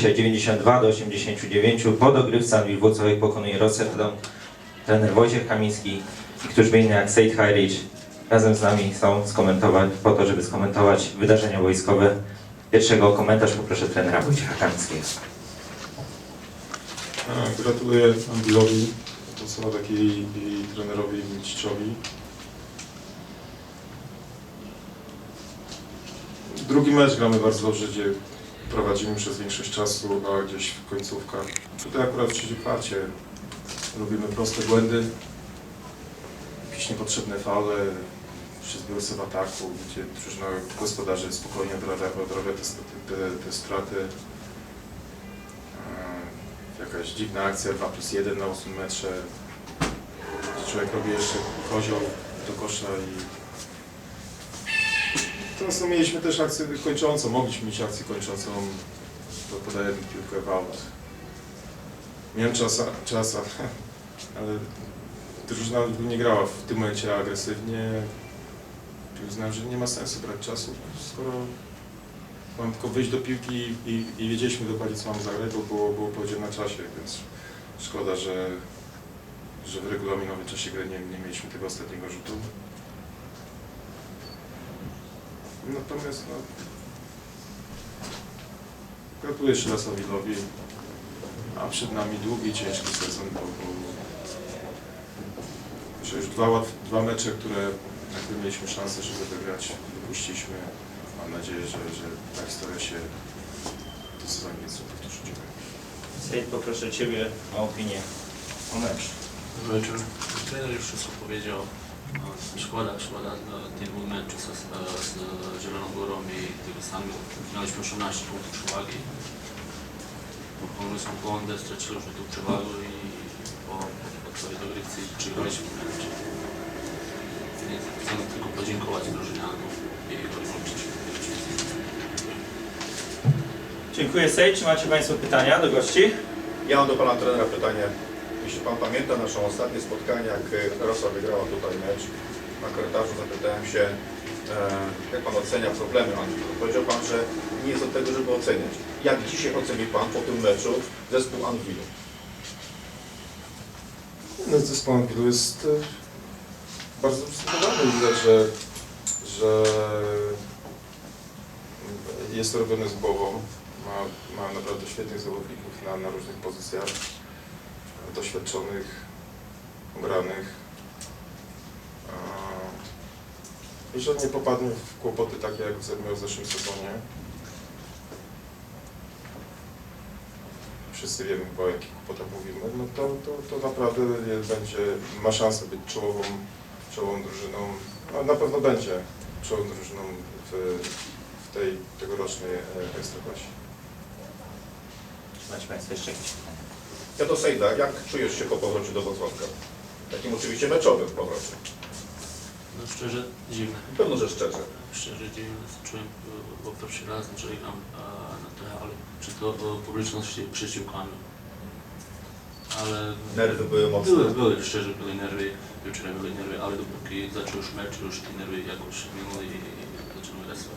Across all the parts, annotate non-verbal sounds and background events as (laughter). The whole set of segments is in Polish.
dzisiaj 92 do 89. Po dogrywce Anwil Włocławek pokonuje Rotterdam. Trener Wojciech Kamiński i któż by inny jak Seyd Hajricz razem z nami są skomentować, po to, żeby skomentować wydarzenia wojskowe. Pierwszego komentarz poproszę trenera Wojciecha Kamińskiego. Gratuluję Angilowi, Włocławakowi i, i trenerowi Miciczowi. Drugi mecz gramy bardzo dobrze, gdzie prowadzimy przez większość czasu, a gdzieś w końcówkach. Tutaj akurat w trzeciej kwarcie robimy proste błędy, jakieś niepotrzebne fale, przy zbiórce w ataku, gdzie drużyna gospodarzy spokojnie odrabia, te, te, te straty. Eee, Jakaś dziwna akcja 2 plus 1 na 8 metrze, człowiek robi jeszcze kozioł do kosza i No, mieliśmy też akcję kończącą, mogliśmy mieć akcję kończącą, to podajemy piłkę w aut. Miałem czas, czas (laughs) ale drużyna nie grała w tym momencie agresywnie. I uznałem, że nie ma sensu brać czasu, skoro mam tylko wyjść do piłki i, i wiedzieliśmy dokładnie co mamy zagrać, bo było, było na czasie, więc szkoda, że, że w regulaminowym czasie gry nie, nie mieliśmy tego ostatniego rzutu. Natomiast no, gratuluję jeszcze raz Awilowi, a przed nami długi, ciężki sezon, bo, bo że już dwa, dwa mecze, które, na które mieliśmy szansę, żeby wygrać, wypuściliśmy. Mam nadzieję, że, że ta historia się sezonie nieco powtórzy. Dziękuję. Sejd, poproszę Ciebie o opinię o meczu. Dobry wieczór. Trener już wszystko powiedział. Szkoda, szkoda no, tych dwóch meczów z, z Zieloną Górą i tego samego. Mieliśmy 18 punktów przewagi. Popełniliśmy błądy, straciliśmy tu przewagę i po, po twojej dogrywce przegraliśmy mecz. Więc Chcę tylko podziękować drużynianom i odwrócić. Dziękuję Sejd. Czy macie Państwo pytania do gości? Ja mam do Pana trenera pytanie. Jeśli Pan pamięta naszą ostatnie spotkanie, jak e, Rosa wygrała tutaj mecz, na korytarzu zapytałem się, e, jak Pan ocenia problemy Anwilu. Powiedział Pan, że nie jest od tego, żeby oceniać. Jak dzisiaj oceni Pan po tym meczu zespół Anwilu? No, z zespołem Wilu jest e, bardzo zdecydowany. Widać, że, że jest to robione z głową. Ma, ma naprawdę świetnych zawodników na, na różnych pozycjach, doświadczonych, ubranych. I że nie popadnie w kłopoty takie, jak miał w zeszłym sezonie. Wszyscy wiemy, o jakich kłopotach mówimy, no to, to, to naprawdę będzie, ma szansę być czołową, czołową drużyną, no, na pewno będzie czołową drużyną w, w tej tegorocznej e, Ekstraklasie. Macie Państwo jeszcze jakieś pytania? Ja do Sejda, jak czujesz się po powrocie do Wrocławka? Takim oczywiście meczowym powrocie. No szczerze dziwne. Pewno, że szczerze. Szczerze dziwne czułem, bo pierwszy raz e, na tej hali, czy to publiczności przeciwkami. Ale Nerwy były mocne. były, były, szczerze były nerwy, wieczorem były nerwy, ale dopóki zaczął już mecz, już te nerwy jakoś minęły i zaczęły rosły.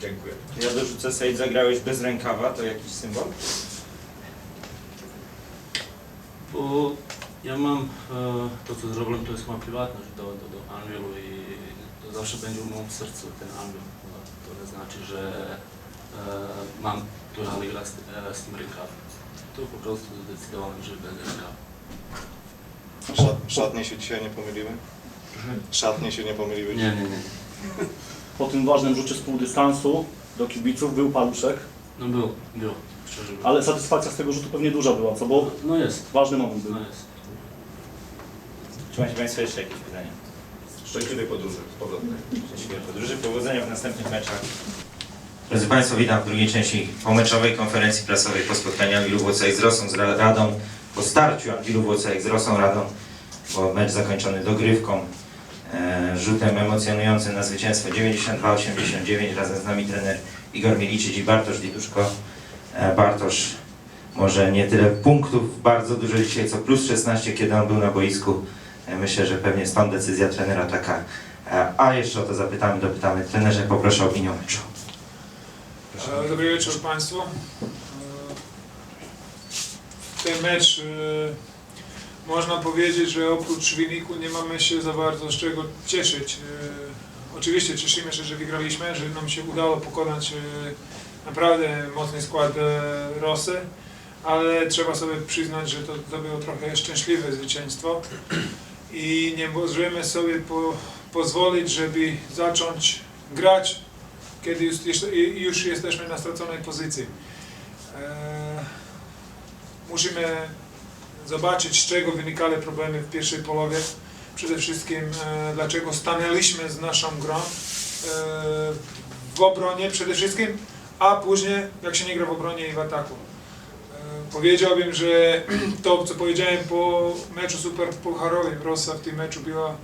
Dziękuję. Ja dorzucę Sejd, zagrałeś bez rękawa, to jakiś symbol? Bo ja mam e, to, co zrobiłem, to jest moja prywatność do, do, do i to zawsze będzie w moim sercu ten Anwil. No, To nie znaczy, że e, mam tu grać z, z tym rękawem. To po prostu zdecydowałem, że będę grał. Szat, szatnie się dzisiaj nie pomyliły? Szatnie się nie pomyliły? Nie, nie, nie. po tym ważnym rzucie z pół dystansu do kibiców był paluszek, No był, był. Ale satysfakcja z tego rzutu pewnie duża była, co bo No jest, ważny moment był. no jest. Czy macie Państwo jeszcze jakieś pytania? Szczęśliwej podróży. Szczęśliwej podróży, powodzenia w następnych meczach. Drodzy Państwo, witam w drugiej części pomeczowej konferencji prasowej po spotkaniu Anwilu Włocławek z Rosą, z Ra- Radą, po starciu Anwilu Włocławek z Rosą Radą, bo mecz zakończony dogrywką, e, rzutem emocjonującym na zwycięstwo 92-89. Razem z nami trener Igor Miliczyć i Bartosz Diduszko. E, Bartosz może nie tyle punktów bardzo dużo dzisiaj, co plus 16, kiedy on był na boisku. E, Myślę, że pewnie stąd decyzja trenera taka. E, A jeszcze o to zapytamy, dopytamy. Trenerze, poproszę o opinię meczu. Dobry wieczór Państwu. Ten mecz można powiedzieć, że oprócz wyniku nie mamy się za bardzo z czego cieszyć. Oczywiście cieszymy się, że wygraliśmy, że nam się udało pokonać naprawdę mocny skład e, Rosy, ale trzeba sobie przyznać, że to, to było trochę szczęśliwe zwycięstwo i nie możemy sobie po, pozwolić, żeby zacząć grać, kiedy już, już jesteśmy na straconej pozycji. E, musimy zobaczyć, z czego wynikały problemy w pierwszej połowie. Przede wszystkim, e, dlaczego stanęliśmy z naszą grą e, w obronie przede wszystkim, a później jak się nie gra w obronie i w ataku. E, powiedziałbym, że (clears throat) to, co powiedziałem po meczu superpucharowym, Rosa w tym meczu była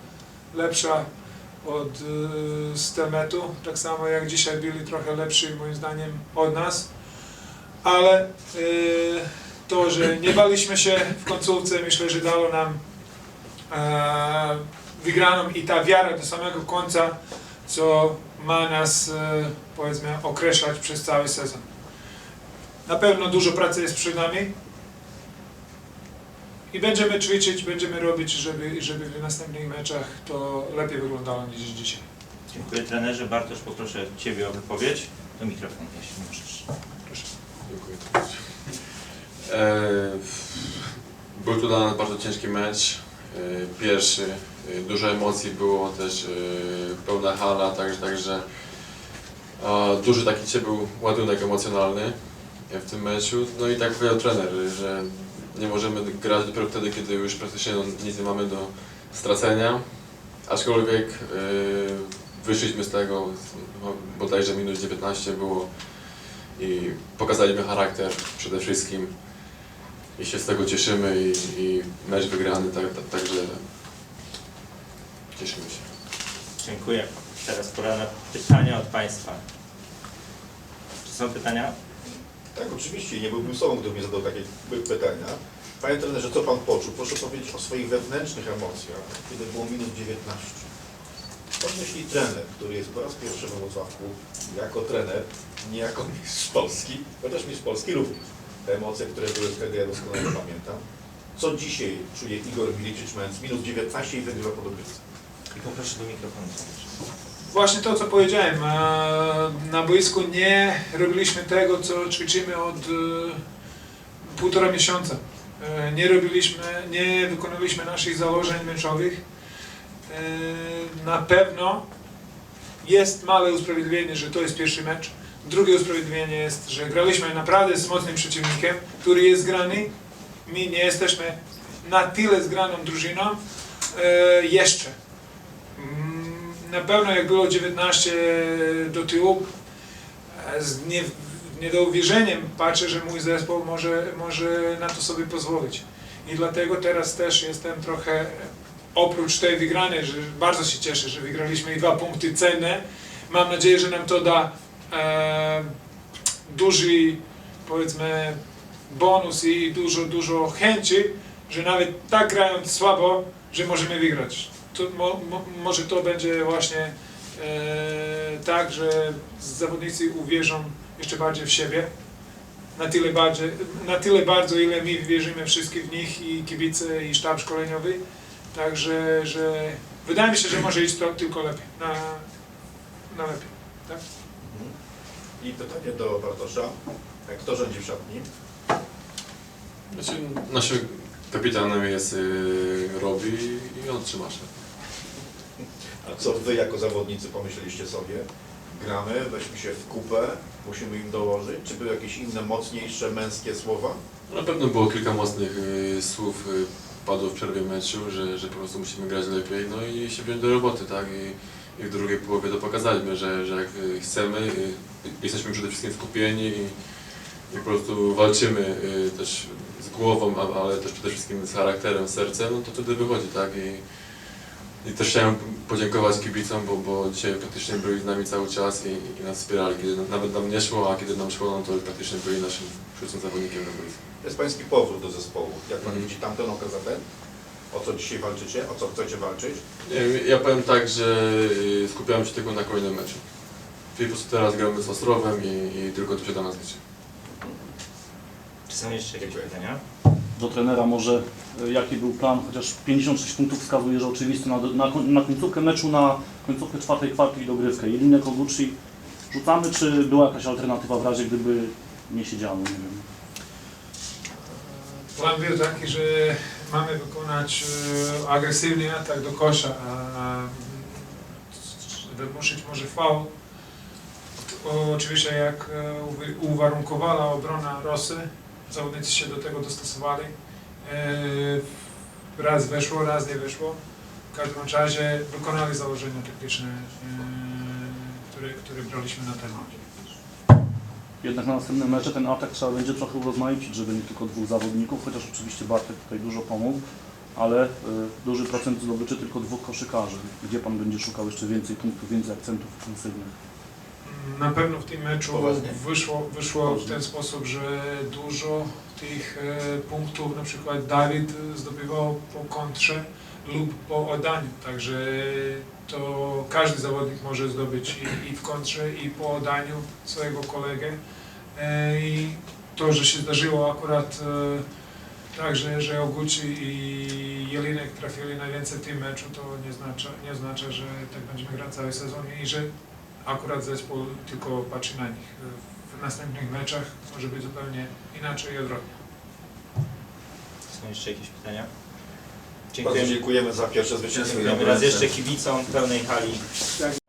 lepsza od e, Stelmetu, tak samo jak dzisiaj byli trochę lepsi moim zdaniem od nas, ale e, to, że nie baliśmy się w końcówce, myślę, że dało nam wygraną i ta wiara do samego końca, co ma nas, e, powiedzmy, określać przez cały sezon. Na pewno dużo pracy jest przed nami i będziemy ćwiczyć, będziemy robić, żeby, żeby w następnych meczach to lepiej wyglądało niż dzisiaj. Dziękuję trenerze. Bartosz, poproszę Ciebie o wypowiedź. Do mikrofonu, jeśli możesz. Dziękuję. E, Był to dla nas bardzo ciężki mecz. E, Pierwszy. E, Dużo emocji było też, e, pełna hala, także, także e, duży taki dzisiaj był ładunek emocjonalny w tym meczu. No i tak powiedział trener, że nie możemy grać dopiero wtedy, kiedy już praktycznie no, nic nie mamy do stracenia. Aczkolwiek e, wyszliśmy z tego, no, bodajże minus 19 było i pokazaliśmy charakter przede wszystkim i się z tego cieszymy i, i mecz wygrany, tak, tak, także cieszymy się. Dziękuję. Teraz pora na pytania od Państwa. Czy są pytania? Tak, oczywiście, nie byłbym sobą, gdybym nie zadał takie py- pytania. Panie trenerze, co Pan poczuł? Proszę powiedzieć o swoich wewnętrznych emocjach, kiedy było minus 19. Co myśli trener, który jest po raz pierwszy we Wrocławku jako trener, nie jako mistrz Polski, chociaż mistrz Polski również. Te emocje, które były wtedy, ja doskonale pamiętam. Co dzisiaj czuje Igor Miliczyć-Męc? Minus 19 i wygrywa po dogrywce. I poproszę do mikrofonu. Właśnie to, co powiedziałem. Na boisku nie robiliśmy tego, co ćwiczymy od e, półtora miesiąca. E, Nie robiliśmy, nie wykonaliśmy naszych założeń meczowych. E, Na pewno jest małe usprawiedliwienie, że to jest pierwszy mecz. Drugie usprawiedliwienie jest, że graliśmy naprawdę z mocnym przeciwnikiem, który jest grany. My nie jesteśmy na tyle zgraną drużyną jeszcze. Na pewno jak było 19 do tyłu, e, z nie, niedowierzeniem patrzę, że mój zespół może, może na to sobie pozwolić. I dlatego teraz też jestem trochę, oprócz tej wygranej, że bardzo się cieszę, że wygraliśmy i dwa punkty cenne. Mam nadzieję, że nam to da e, duży, powiedzmy, bonus i dużo, dużo chęci, że nawet tak grając słabo, że możemy wygrać. To, mo, mo, może to będzie właśnie e, tak, że zawodnicy uwierzą jeszcze bardziej w siebie. Na tyle, bardziej, na tyle bardzo, ile my wierzymy wszystkich w nich i kibice i sztab szkoleniowy. Także, że wydaje mi się, że może iść to tylko lepiej, na, na lepiej. Tak? I pytanie do Bartosza. Kto rządzi w szatni? Znaczy, naszym kapitanem jest y, Robi i on trzyma się. A co Wy jako zawodnicy pomyśleliście sobie? Gramy, weźmy się w kupę, musimy im dołożyć? Czy były jakieś inne, mocniejsze, męskie słowa? Na pewno było kilka mocnych y, słów y, padło w przerwie meczu, że, że po prostu musimy grać lepiej, no i się wziąć do roboty, tak? I, i w drugiej połowie to pokazaliśmy, że, że jak y, chcemy, y, jesteśmy przede wszystkim skupieni i, i po prostu walczymy y, też z głową, a- ale też przede wszystkim z charakterem, sercem, no to wtedy wychodzi, tak? I, i też chciałem podziękować kibicom, bo, bo dzisiaj praktycznie byli z nami cały czas i, i nas wspierali. Kiedy nawet nam nie szło, a kiedy nam szło, no to praktycznie byli naszym sztucznym zawodnikiem na boisku. To jest Pański powrót do zespołu. Jak Pan Mhm. widzi tamten okres, ten? O co dzisiaj walczycie? O co chcecie walczyć? Nie wiem, Ja powiem tak, że y, skupiałem się tylko na kolejnym meczu. Czyli po prostu teraz gramy z Ostrowem i, i tylko to się do nas liczy. Czy są jeszcze jakieś pytania? Do trenera może e, jaki był plan, chociaż 56 punktów wskazuje, że oczywiście na, na, na końcówkę meczu, na końcówkę czwartej kwarty i dogrywkę. Jelinek Oguchi rzucamy, czy była jakaś alternatywa w razie gdyby nie siedziało, nie wiem. Plan był taki, że mamy wykonać e, agresywny atak do kosza, a wymusić może faul. Oczywiście jak e, uwarunkowała obrona Rosy, zawodnicy się do tego dostosowali. E, Raz weszło, raz nie weszło. W każdym razie wykonali założenia taktyczne, e, które, które braliśmy na mecz. Jednak na następnym mecze ten atak trzeba będzie trochę urozmaicić, żeby nie tylko dwóch zawodników, chociaż oczywiście Bartek tutaj dużo pomógł, ale y, duży procent zdobyczy tylko dwóch koszykarzy. Gdzie Pan będzie szukał jeszcze więcej punktów, więcej akcentów ofensywnych? Na pewno w tym meczu wyszło, wyszło w ten sposób, że dużo tych e, punktów na przykład Dawid zdobywał po kontrze lub po oddaniu, także to każdy zawodnik może zdobyć i, i w kontrze i po oddaniu swojego kolegę. E, i to, że się zdarzyło akurat e, tak, że, Oguchi i Jelinek trafili najwięcej w tym meczu, to nie oznacza, nie oznacza, że tak będziemy grać cały sezon i że akurat zespół tylko patrzy na nich. W następnych meczach może być zupełnie inaczej i odwrotnie. Są jeszcze jakieś pytania? Bardzo Dziękujemy. dziękujemy za pierwsze zwycięstwo. Dziękujemy raz jeszcze kibicom pełnej hali. Tak